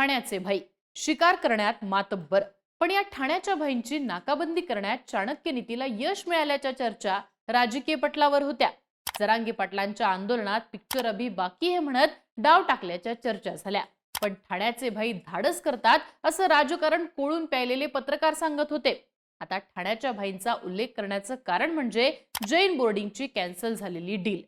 ठाण्याचे भाई. शिकार करण्यात मातब्बर. पण या ठाण्याच्या भाईंची नाकाबंदी करण्यात चाणक्य नीतीला यश मिळाल्याच्या चर्चा राजकीय पटलावर होत्या. जरांगी पाटलांच्या आंदोलनात पिक्चर अभि बाकी हे म्हणत डाव टाकल्याच्या चर्चा झाल्या. पण ठाण्याचे भाई धाडस करतात असं राजकारण कोळून प्यायलेले पत्रकार सांगत होते. आता ठाण्याच्या भाईंचा उल्लेख करण्याचं कारण म्हणजे जैन बोर्डिंगची कॅन्सल झालेली डील.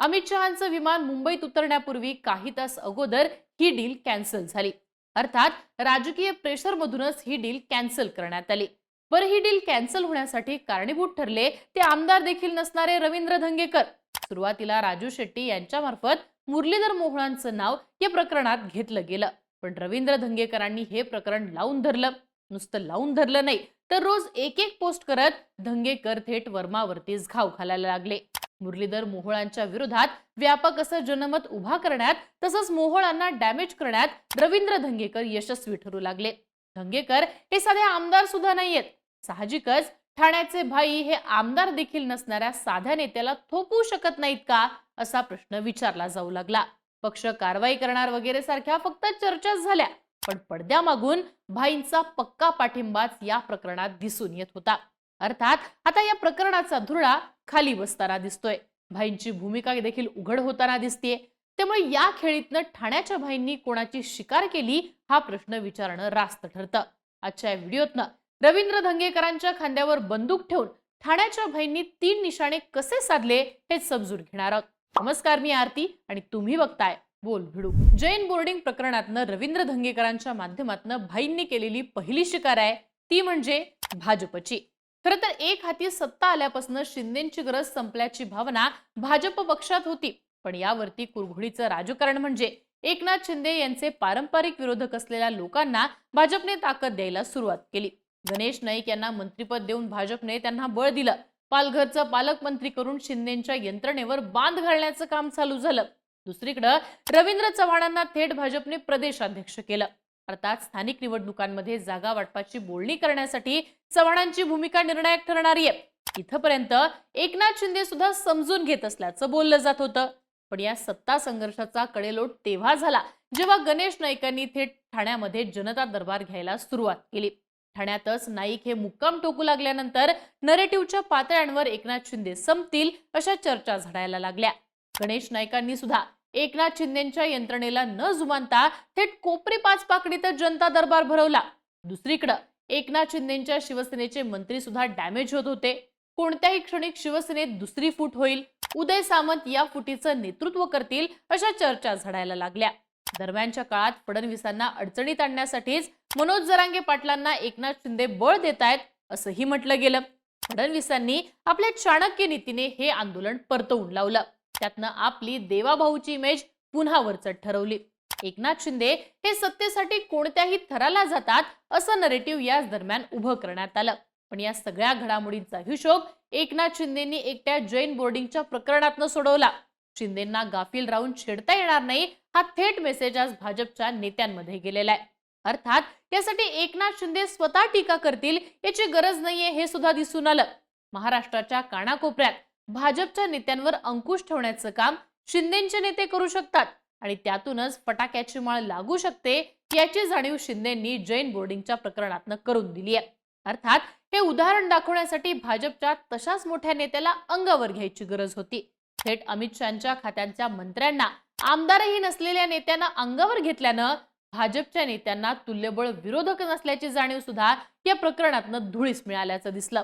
अमित शहाचं विमान मुंबईत उतरण्यापूर्वी काही तास अगोदर ही डील कॅन्सल झाली. अर्थात राजकीय प्रेशरमधूनच ही डील कॅन्सल करण्यात आली. बरं ही डील कॅन्सल होण्यासाठी कारणीभूत ठरले ते आमदार देखील नसणारे रवींद्र धंगेकर. सुरुवातीला राजू शेट्टी यांच्यामार्फत मुरलीधर मोहळांचं नाव या प्रकरणात घेतलं गेलं. पण रवींद्र धंगेकरांनी हे प्रकरण लावून धरलं. नुसतं लावून धरलं नाही तर रोज एक एक पोस्ट करत धंगेकर थेट वर्मावरतीच घाव घालायला लागले. मुरलीधर मोहोळांच्या विरोधात व्यापक असं जनमत उभा करण्यात तसंच मोहोळांना डॅमेज करण्यात रवींद्र धंगेकर यशस्वी ठरू लागले. धंगेकर हे साधे आमदार सुद्धा नाहीयेत. साहजिकच ठाण्याचे भाई हे आमदार देखील नसणाऱ्या साध्या नेत्याला थोपवू शकत नाहीत का असा प्रश्न विचारला जाऊ लागला. पक्ष कारवाई करणार वगैरे सारख्या फक्त चर्चाच झाल्या पण पडद्यामागून भाईंचा पक्का पाठिंबाच या प्रकरणात दिसून येत होता. अर्थात आता या प्रकरणाचा धुरळा खाली बसताना दिसतोय. भाईंची भूमिका देखील उघड होताना दिसतेय. त्यामुळे या खेळीतनं ठाण्याच्या भाईंनी कोणाची शिकार केली हा प्रश्न विचारणं रास्त ठरतं. आजच्या या व्हिडिओतनं रवींद्र धंगेकरांच्या खांद्यावर बंदूक ठेवून ठाण्याच्या भाईंनी तीन निशाणे कसे साधले हे समजून घेणार आहोत. नमस्कार मी आरती आणि तुम्ही बघताय बोल भिडू. जैन बोर्डिंग प्रकरणातनं रवींद्र धंगेकरांच्या माध्यमातनं भाईंनी केलेली पहिली शिकार आहे ती म्हणजे भाजपची. खर तर एक हाती सत्ता आल्यापासून शिंदेची गरज संपल्याची भावना भाजप पक्षात होती. पण यावरती कुरघोडीचं राजकारण म्हणजे एकनाथ शिंदे यांचे पारंपरिक विरोधक असलेल्या लोकांना भाजपने ताकद द्यायला सुरुवात केली. गणेश नाईक यांना मंत्रिपद देऊन भाजपने त्यांना बळ दिलं. पालघरचं पालकमंत्री करून शिंदेच्या यंत्रणेवर बांध घालण्याचं काम चालू झालं. दुसरीकडं रवींद्र चव्हाणांना थेट भाजपने प्रदेशाध्यक्ष केलं. अर्थात स्थानिक निवडणुकांमध्ये जागा वाटपाची बोलणी करण्यासाठी चव्हाणांची भूमिका निर्णायक ठरणारी आहे. इथपर्यंत एकनाथ शिंदे सुद्धा समजून घेत असल्याचं बोललं जात होतं. पण या सत्ता संघर्षाचा कडेलोट तेव्हा झाला जेव्हा गणेश नाईकांनी थेट ठाण्यामध्ये जनता दरबार घ्यायला सुरुवात केली. ठाण्यातच नाईक हे मुक्काम टोकू लागल्यानंतर नरेटिव्हच्या पातळ्यांवर एकनाथ शिंदे संपतील अशा चर्चा झडायला लागल्या. गणेश नाईकांनी सुद्धा एकनाथ शिंदेच्या यंत्रणेला न जुमानता थेट कोपरी पाच पाकडीतच जनता दरबार भरवला. दुसरीकडं एकनाथ शिंदेच्या शिवसेनेचे मंत्री सुद्धा डॅमेज होत होते. कोणत्याही क्षणिक शिवसेनेत दुसरी फूट होईल उदय सामंत या फुटीचं नेतृत्व करतील अशा चर्चा झडायला लागल्या. दरम्यानच्या काळात फडणवीसांना अडचणीत आणण्यासाठीच मनोज जरांगे पाटलांना एकनाथ शिंदे बळ देत आहेत असंही म्हटलं गेलं. फडणवीसांनी आपल्या चाणक्य नीतीने हे आंदोलन परतवून लावलं. त्यातनं आपली देवाभाऊची इमेज पुन्हा वरचढ ठरवली. एकनाथ शिंदे हे सत्तेसाठी कोणत्याही थराला जातात असं नरेटिव्ह याच दरम्यान उभं करण्यात आलं. पण या सगळ्या घडामोडींचा हिशोब एकनाथ शिंदेनी एकट्या जैन बोर्डिंगच्या प्रकरणातनं सोडवला. शिंदेना गाफील राहून छेडता येणार नाही हा थेट मेसेज आज भाजपच्या नेत्यांमध्ये गेलेला आहे. अर्थात यासाठी एकनाथ शिंदे स्वतः टीका करतील याची गरज नाहीये हे सुद्धा दिसून आलं. महाराष्ट्राच्या कानाकोपऱ्यात भाजपच्या नेत्यांवर अंकुश ठेवण्याचं काम शिंदेचे नेते करू शकतात आणि त्यातूनच फटाक्याची माळ लागू शकते याची जाणीव शिंदेंनी जैन बोर्डिंगच्या प्रकरणातनं करून दिली आहे. अर्थात हे उदाहरण दाखवण्यासाठी भाजपच्या तशाच मोठ्या नेत्याला अंगावर घ्यायची गरज होती. थेट अमित शहाच्या खात्यांच्या मंत्र्यांना आमदारही नसलेल्या नेत्यांना अंगावर घेतल्यानं भाजपच्या नेत्यांना तुल्यबळ विरोधक नसल्याची जाणीव सुद्धा या प्रकरणातनं धुळीस मिळाल्याचं दिसलं.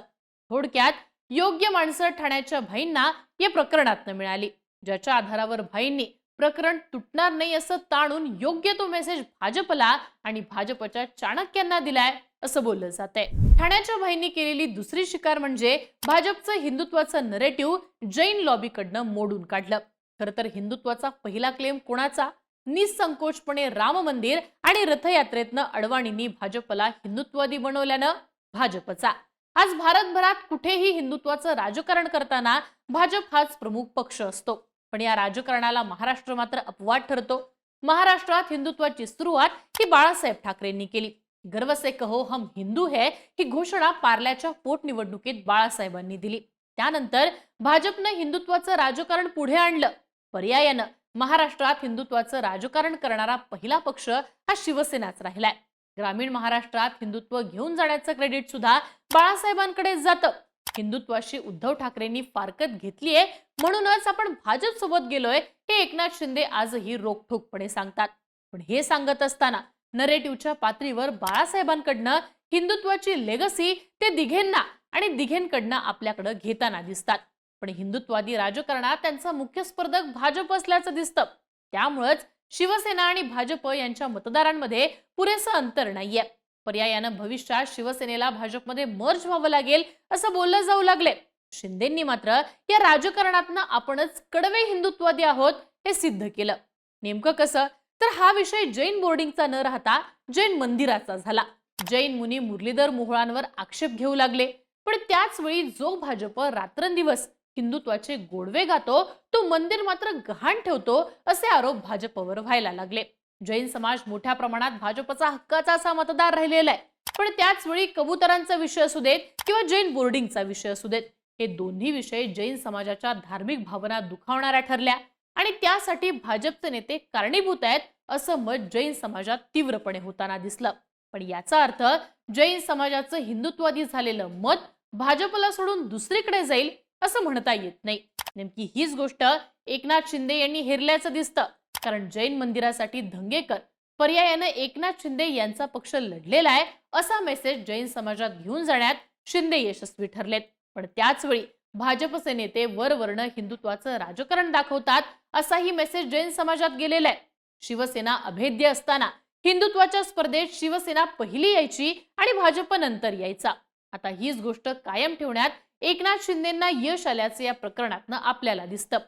थोडक्यात योग्य माणसं ठाण्याच्या भाईंना या प्रकरणातनं मिळाली. ज्याच्या आधारावर भाईंनी प्रकरण तुटणार नाही असं ताणून योग्य तो मेसेज भाजपला आणि भाजपच्या चाणक्यांना दिलाय असं बोललं जात आहे ठाण्याच्या भाईंनी केलेली दुसरी शिकार म्हणजे भाजपचं हिंदुत्वाचं नरेटिव्ह जैन लॉबीकडनं मोडून काढलं. खर तर हिंदुत्वाचा पहिला क्लेम कोणाचा? निसंकोचपणे राम मंदिर आणि रथयात्रेतनं अडवाणींनी भाजपला हिंदुत्ववादी बनवल्यानं भाजपचा. आज भारतभरात कुठेही हिंदुत्वाचं राजकारण करताना भाजप हाच प्रमुख पक्ष असतो. पण या राजकारणाला महाराष्ट्र मात्र अपवाद ठरतो. महाराष्ट्रात हिंदुत्वाची सुरुवात ही बाळासाहेब ठाकरेंनी केली. गर्व से कहो हम हिंदू है ही घोषणा पार्ल्याच्या पोटनिवडणुकीत बाळासाहेबांनी दिली. त्यानंतर भाजपनं हिंदुत्वाचं राजकारण पुढे आणलं. पर्यायानं महाराष्ट्रात हिंदुत्वाचं राजकारण करणारा पहिला पक्ष हा शिवसेनाच राहिलाय. ग्रामीण महाराष्ट्रात हिंदुत्व घेऊन जाण्याचं क्रेडिट सुद्धा बाळासाहेबांकडेच जातं. हिंदुत्वाशी उद्धव ठाकरेंनी फारकत घेतलीये म्हणूनच आपण भाजप सोबत गेलोय हे एकनाथ शिंदे आजही रोखठोकपणे सांगतात. पण हे सांगत असताना नरेटिव्हच्या पातळीवर बाळासाहेबांकडनं हिंदुत्वाची लेगसी ते दिघेंना आणि दिघेंकडनं आपल्याकडे घेताना दिसतात. पण हिंदुत्वादी राजकारणात त्यांचा मुख्य स्पर्धक भाजप असल्याचं दिसतं. त्यामुळंच शिवसेना आणि भाजप यांच्या मतदारांमध्ये पुरेसं अंतर नाहीये. पर्यायानं भविष्यात शिवसेनेला भाजपमध्ये मर्ज व्हावं लागेल असं बोललं जाऊ लागले शिंदेंनी मात्र या राजकारणातनं आपणच कडवे हिंदुत्ववादी आहोत हे सिद्ध केलं. नेमकं कसं? तर हा विषय जैन बोर्डिंगचा न राहता जैन मंदिराचा झाला. जैन मुनी मुरलीधर मोहळांवर आक्षेप घेऊ लागले. पण त्याच वेळी जो भाजप रात्रंदिवस हिंदुत्वाचे गोडवे गातो तो मंदिर मात्र गहाण ठेवतो असे आरोप भाजपवर व्हायला लागले. जैन समाज मोठ्या प्रमाणात भाजपचा हक्काचा असा मतदार राहिलेला आहे. पण त्याच वेळी कबुतरांचा विषय असू देत किंवा जैन बोर्डिंगचा विषय असू देत हे दोन्ही विषय जैन समाजाच्या धार्मिक भावना दुखावणाऱ्या ठरल्या. आणि त्यासाठी भाजपचे नेते कारणीभूत आहेत असं मत जैन समाजात तीव्रपणे होताना दिसलं. पण याचा अर्थ जैन समाजाचं हिंदुत्वादी झालेलं मत भाजपला सोडून दुसरीकडे जाईल असं म्हणता येत नाही. नेमकी हीच गोष्ट एकनाथ शिंदे यांनी हेरल्याचं दिसतं. कारण जैन मंदिरासाठी धंगेकर पर्यायानं एकनाथ शिंदे यांचा पक्ष लढलेला आहे असा मेसेज जैन समाजात घेऊन जाण्यात शिंदे यशस्वी ठरलेत. पण त्याच वेळी भाजपचे नेते वरवर्ण हिंदुत्वाचं राजकारण दाखवतात असाही मेसेज जैन समाजात गेलेला आहे. शिवसेना अभेद्य असताना हिंदुत्वाच्या स्पर्धेत शिवसेना पहिली यायची आणि भाजप नंतर यायचा. आता हीच गोष्ट कायम ठेवण्यात एकनाथ शिंदेना यश आल्याचं या प्रकरणातनं आपल्याला दिसतं.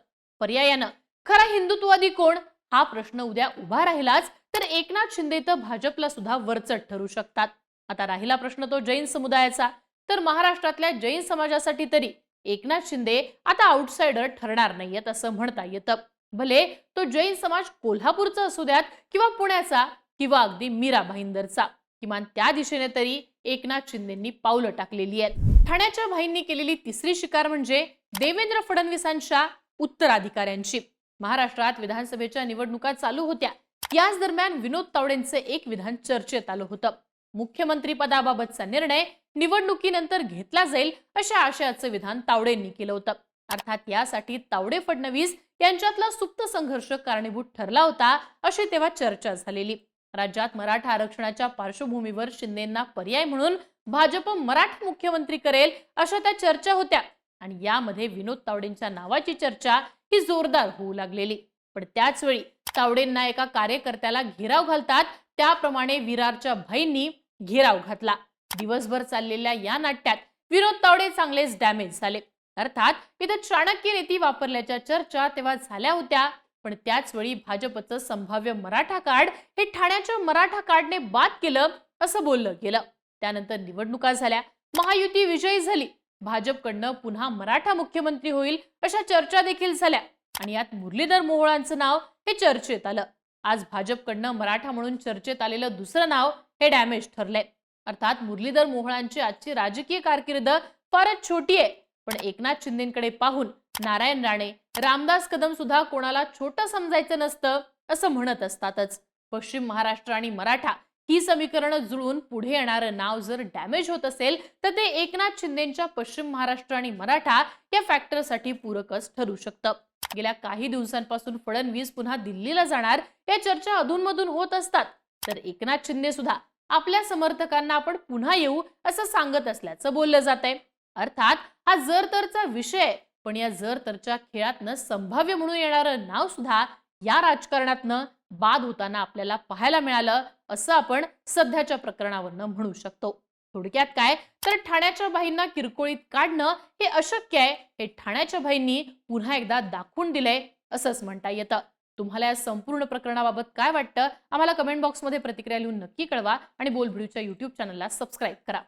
पर्यायानं. खरा हिंदुत्ववादी कोण? हा प्रश्न उद्या उभा राहिलाच तर एकनाथ शिंदे तर भाजपला सुद्धा वरचढ ठरू शकतात. आता राहिला प्रश्न तो जैन समुदायाचा. तर महाराष्ट्रातल्या जैन समाजासाठी तरी एकनाथ शिंदे आता आउटसाइडर ठरणार नाहीयेत असं म्हणता येतं. भले तो जैन समाज कोल्हापूरचा असू द्यात किंवा पुण्याचा किंवा अगदी मीरा भाईंदरचा. किमान त्या दिशेने तरी एकनाथ शिंदेंनी पावलं टाकलेली आहेत. ठाण्याच्या भाईंनी केलेली तिसरी शिकार म्हणजे देवेंद्र फडणवीसांच्या उत्तराधिकाऱ्यांची. महाराष्ट्रात विधानसभेच्या निवडणुका चालू होत्या. याच दरम्यान विनोद तावडेंचे एक विधान चर्चेत आलं होतं. मुख्यमंत्री पदाबाबतचा निर्णय निवडणुकीनंतर घेतला जाईल अशा आशयाचं विधान तावडेंनी केलं होतं. अर्थात यासाठी तावडे फडणवीस यांच्यातला सुप्त संघर्ष कारणीभूत ठरला होता अशी तेव्हा चर्चा झालेली. राज्यात मराठा आरक्षणाच्या पार्श्वभूमीवर शिंदेना पर्याय म्हणून भाजप मराठा मुख्यमंत्री करेल अशा त्या चर्चा होत्या. आणि यामध्ये विनोद तावडेंच्या नावाची चर्चा ही जोरदार होऊ लागलेली. पण त्याच वेळी तावडेंना एका कार्यकर्त्याला घेराव घालतात त्याप्रमाणे विरारच्या भाईंनी घेराव घातला. दिवसभर चाललेल्या या नाट्यात विनोद तावडे चांगलेच डॅमेज झाले. अर्थात इथं चाणक्य नीती वापरल्याच्या चर्चा तेव्हा झाल्या होत्या पण त्याच वेळी भाजपचं संभाव्य मराठा कार्ड हे ठाण्याच्या मराठा कार्डने बाद केलं असं बोललं गेलं. त्यानंतर निवडणुका झाल्या. महायुती विजयी झाली. भाजपकडनं पुन्हा मराठा मुख्यमंत्री होईल अशा चर्चा देखील झाल्या. आणि यात मुरलीधर मोहोळांचं नाव हे चर्चेत आलं. आज भाजपकडनं मराठा म्हणून चर्चेत आलेलं दुसरं नाव हे डॅमेज ठरलंय. अर्थात मुरलीधर मोहोळांची आजची राजकीय कारकीर्द फारच छोटी आहे. पण एकनाथ शिंदेकडे पाहून नारायण राणे रामदास कदम सुद्धा कोणाला छोटं समजायचं नसतं असं म्हणत असतातच. पश्चिम महाराष्ट्र आणि मराठा ही समीकरणं जुळून पुढे येणारं नाव जर डॅमेज होत असेल तर ते एकनाथ शिंदेच्या पश्चिम महाराष्ट्र आणि मराठा या फॅक्टरसाठी पूरकच ठरू शकतं. गेल्या काही दिवसांपासून फडणवीस पुन्हा दिल्लीला जाणार या चर्चा अधूनमधून होत असतात. तर एकनाथ शिंदे सुद्धा आपल्या समर्थकांना आपण पुन्हा येऊ असं सांगत असल्याचं बोललं जात आहे अर्थात हा जर तरचा विषय पण या जर तरच्या खेळातनं संभाव्य म्हणून येणारं नाव सुद्धा या राजकारणातनं बाद होताना आपल्याला पाहायला मिळालं असं आपण सध्याच्या प्रकरणावरनं म्हणू शकतो. थोडक्यात काय? तर ठाण्याच्या बाईंना किरकोळीत काढणं हे अशक्य आहे. हे ठाण्याच्या बाईंनी पुन्हा एकदा दाखवून दिलंय असंच म्हणता येतं. तुम्हाला या संपूर्ण प्रकरणाबाबत काय वाटतं? आम्हाला कमेंट बॉक्समध्ये प्रतिक्रिया लिहून नक्की कळवा आणि बोलभिडूच्या युट्यूब चॅनलला सबस्क्राईब करा.